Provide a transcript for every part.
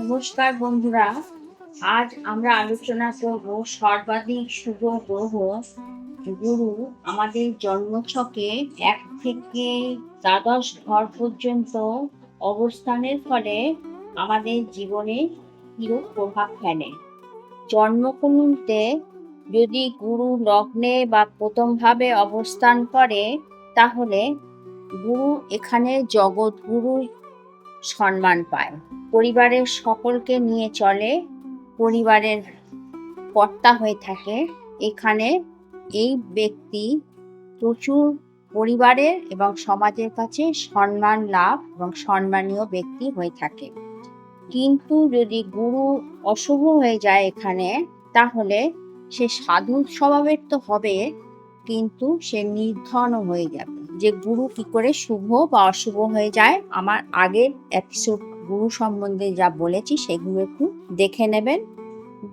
নমস্কার বন্ধুরা। আজ আমরা আলোচনা করব সর্বাধিক শুভ গ্রহ। গুরু আমাদের জন্মছকে এক থেকে দ্বাদশ ঘর পর্যন্ত অবস্থানের ফলে আমাদের জীবনে কিরূপ প্রভাব ফেলে। জন্মকুণ্ডে যদি গুরু লগ্নে বা প্রথমভাবে অবস্থান করে, তাহলে গুরু এখানে জগৎগুরু সম্মান পায়। পরিবারের সকলকে নিয়ে চলে, পরিবারের কর্তা হয়ে থাকে। এখানে এই ব্যক্তি প্রচুর পরিবারের এবং সমাজের কাছে সম্মান লাভ এবং সম্মানীয় ব্যক্তি হয়ে থাকে। কিন্তু যদি গুরু অশুভ হয়ে যায় এখানে, তাহলে সে সাধু স্বভাবের তো হবে। কিন্তু সে নির্ধন হয়ে যাবে। যে গুরু কি করে শুভ বা অশুভ হয়ে যায়, আমার আগের এপিসোড গুরু সম্বন্ধে যা বলেছি সেগুলো একটু দেখে নেবেন।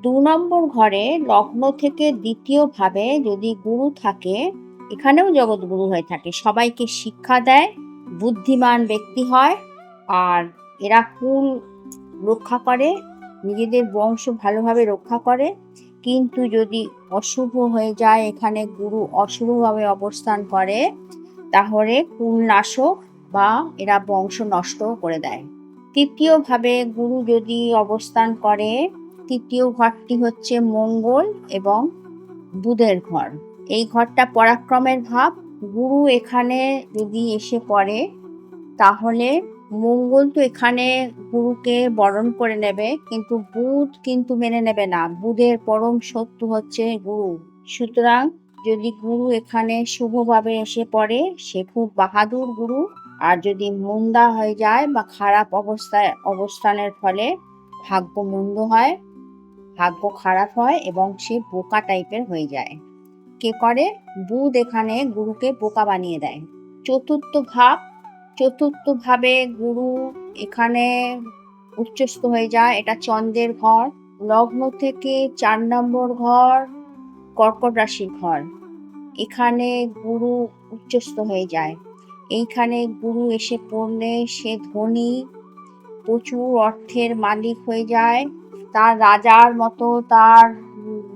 দু নম্বর ঘরে লগ্ন থেকে দ্বিতীয় ভাবে যদি গুরু থাকে, এখানেও জগৎগুরু হয়ে থাকে। সবাইকে শিক্ষা দেয়, বুদ্ধিমান ব্যক্তি হয় আর এরা কুল রক্ষা করে, নিজেদের বংশ ভালোভাবে রক্ষা করে। কিন্তু যদি অশুভ হয়ে যায়, এখানে গুরু অশুভভাবে অবস্থান করে, তাহলে কুলনাশক বা এরা বংশ নষ্ট করে দেয়। তৃতীয়ভাবে গুরু যদি অবস্থান করে, তৃতীয় ঘরটি হচ্ছে মঙ্গল এবং বুধের ঘর। এই ঘরটা পরাক্রমের ভাব। গুরু এখানে যদি এসে পড়ে তাহলে মঙ্গল তো এখানে গুরুকে বরণ করে নেবে, কিন্তু বুধ কিন্তু মেনে নেবে না। বুধের পরম শত্রু হচ্ছে গুরু। সুতরাং যদি গুরু এখানে শুভভাবে এসে পড়ে, সে খুব বাহাদুর গুরু। আর যদি মন্দা হয়ে যায় বা খারাপ অবস্থায়, অবস্থানের ফলে ভাগ্য মন্দ হয়, ভাগ্য খারাপ হয় এবং সে বোকা টাইপের হয়ে যায়। কে করে? বুধ এখানে গুরুকে বোকা বানিয়ে দেয়। চতুর্থ ভাব চতুর্থ ভাবে গুরু এখানে উচ্চস্থ হয়ে যায়। এটা চন্দ্রের ঘর। লগ্ন থেকে চার নম্বর ঘর কর্কট রাশির ঘর। এখানে গুরু উচ্চস্থ হয়ে যায়। এইখানে গুরু এসে পড়লে সে ধনী, প্রচুর অর্থের মালিক হয়ে যায়। তার রাজার মতো তার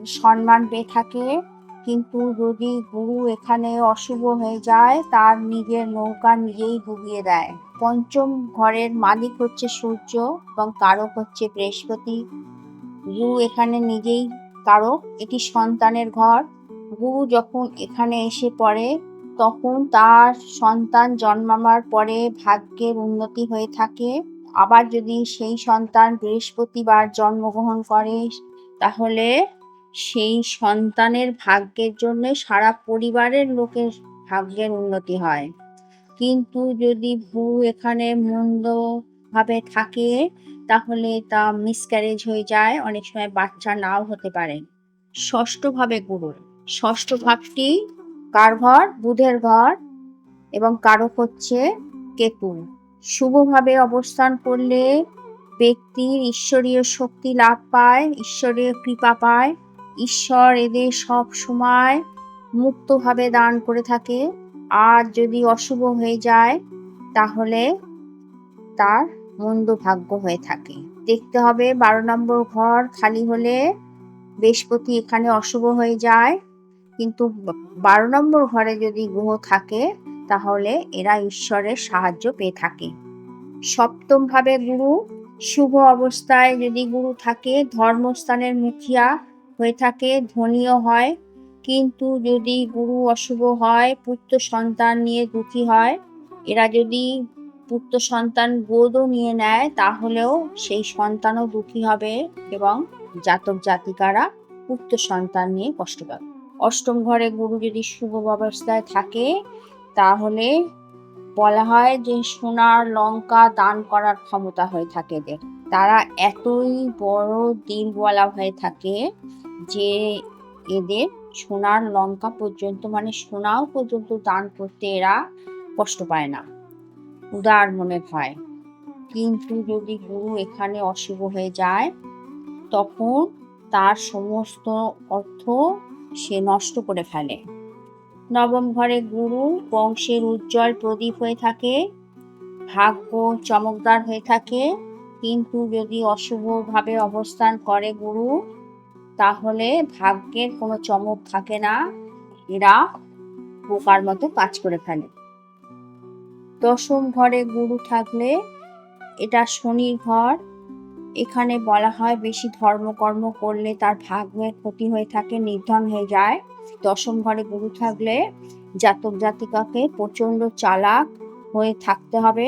সম্মান পেয়ে থাকে। কিন্তু যদি গুরু এখানে অশুভ হয়ে যায়, তার নিজের নৌকা নিজেই ডুবিয়ে দেয়। পঞ্চম ঘরের মালিক হচ্ছে সূর্য এবং কারক হচ্ছে বৃহস্পতি। গুরু এখানে নিজেই কারক এটি সন্তানের ঘর। গুরু যখন এখানে এসে পড়ে, তখন তার সন্তান জন্মাবার পরে ভাগ্যের উন্নতি হয়ে থাকে। আবার যদি সেই সন্তান বৃহস্পতিবার জন্মগ্রহণ করে, তাহলে সেই সন্তানের ভাগ্যের জন্য সারা পরিবারের লোকের ভাগ্যের উন্নতি হয়। কিন্তু যদি গুরু এখানে মন্দ ভাবে থাকে, তাহলে তা মিসক্যারেজ হয়ে যায়, অনেক সময় বাচ্চা নাও হতে পারে। ষষ্ঠ ভাবে গুরু ষষ্ঠ ভাবটি কার ঘর? বুধের ঘর। এবং কারক হচ্ছে কেতু শুভভাবে অবস্থান করলে ব্যক্তির ঈশ্বরীয় শক্তি লাভ পায়, ঈশ্বরীয় কৃপা পায়। ঈশ্বর এদের সব সময় মুক্তভাবে দান করে থাকে। আর যদি অশুভ হয়ে যায়, তাহলে তার মন্দ ভাগ্য হয়ে থাকে। দেখতে হবে, বারো নম্বর ঘর খালি হলে বৃহস্পতি এখানে অশুভ হয়ে যায়। কিন্তু বারো নম্বর ঘরে যদি গ্রহ থাকে, তাহলে এরা ঈশ্বরের সাহায্য পেয়ে থাকে। সপ্তম ভাবে গুরু, শুভ অবস্থায় যদি গুরু থাকে, ধর্মস্থানের মুখিয়া হয়ে থাকে, ধনীও হয়। কিন্তু যদি গুরু অশুভ হয়, পুত্র সন্তান নিয়ে দুঃখী হয়, এরা যদি পুত্র সন্তান বোধও নিয়ে নেয়, তাহলেও সেই সন্তানও দুঃখী হবে এবং জাতক জাতিকারা পুত্র সন্তান নিয়ে কষ্ট পাবে। অষ্টম ঘরে গুরু যদি শুভ অবস্থায় থাকে, তাহলে বলা হয় যে সোনার লঙ্কা দান করার ক্ষমতা হয়ে থাকে এদের। তারা এতই বড় দিলওয়ালা হয়ে থাকে যে এদের সোনার লঙ্কা পর্যন্ত মানে সোনাও পর্যন্ত দান করতে এরা কষ্ট পায় না। উদার মনে হয়। কিন্তু যদি গুরু এখানে অশুভ হয়ে যায়, তখন তার সমস্ত অর্থ সে নষ্ট করে ফেলে। নবম ঘরে গুরু বংশের উজ্জ্বল প্রদীপ হয়ে থাকে, ভাগ্য চমকদার হয়ে থাকে। কিন্তু যদি অশুভভাবে অবস্থান করে গুরু তাহলে ভাগ্যের কোনো চমক থাকে না। এরা বোকার মতো কাজ করে ফেলে। দশম ঘরে গুরু থাকলে এটা শনির ঘর। এখানে বলা হয় বেশি ধর্মকর্ম করলে তার ভাগ্যের ক্ষতি হয়ে থাকে, নির্ধন হয়ে যায়। দশম ঘরে গুরু থাকলে জাতক জাতিকাকে প্রচণ্ড চালাক হয়ে থাকতে হবে।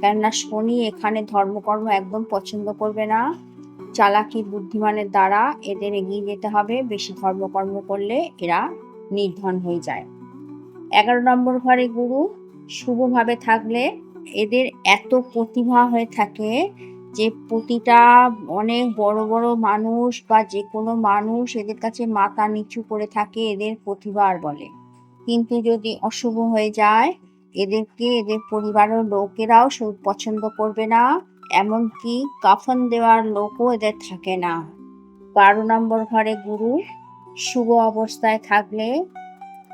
কেননা শনি এখানে ধর্মকর্ম একদম পছন্দ করবে না। চালাকি বুদ্ধিমানের দ্বারা এদের এগিয়ে যেতে হবে। বেশি ধর্মকর্ম করলে এরা নির্ধন হয়ে যায়। এগারো নম্বর ঘরে গুরু, শুভভাবে থাকলে এদের এত প্রতিভা হয়ে থাকে যে প্রতিটা অনেক বড় বড় মানুষ বা যে কোনো মানুষ এদের কাছে মাথা নিচু করে থাকে, এদের প্রতিভার বলে। কিন্তু যদি অশুভ হয়ে যায়, এদেরকে, এদের পরিবারের লোকেরাও পছন্দ করবে না। এমনকি কাফন দেওয়ার লোকও এদের থাকে না। বারো নম্বর ঘরে গুরু শুভ অবস্থায় থাকলে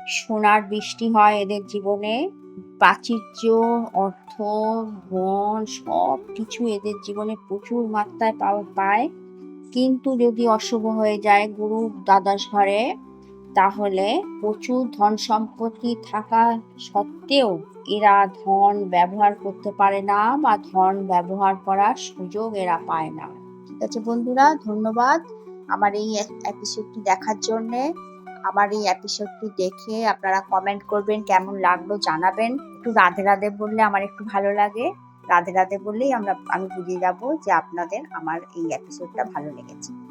সোনার বৃষ্টি হয় এদের জীবনে। প্রাচুর্য, অর্থ, ধন সব কিছু এদের জীবনে প্রচুর মাত্রায় পাওয়া পায়। কিন্তু যদি অশুভ হয়ে যায় গুরু দ্বাদশ ঘরে, তাহলে প্রচুর ধন সম্পত্তি থাকা সত্ত্বেও এরা ধন ব্যবহার করতে পারে না বা ধন ব্যবহার করার সুযোগ এরা পায় না। ঠিক আছে বন্ধুরা, ধন্যবাদ আমার এই এপিসোডটি দেখার জন্যে। আমার এই এপিসোডটি দেখে আপনারা কমেন্ট করবেন, কেমন লাগল জানাবেন। একটু রাধে রাধে বললে আমার একটু ভালো লাগে। রাধে রাধে বললেই আমরা, আমি বুঝে যাব যে আপনাদের আমার এই এপিসোডটা ভালো লেগেছে।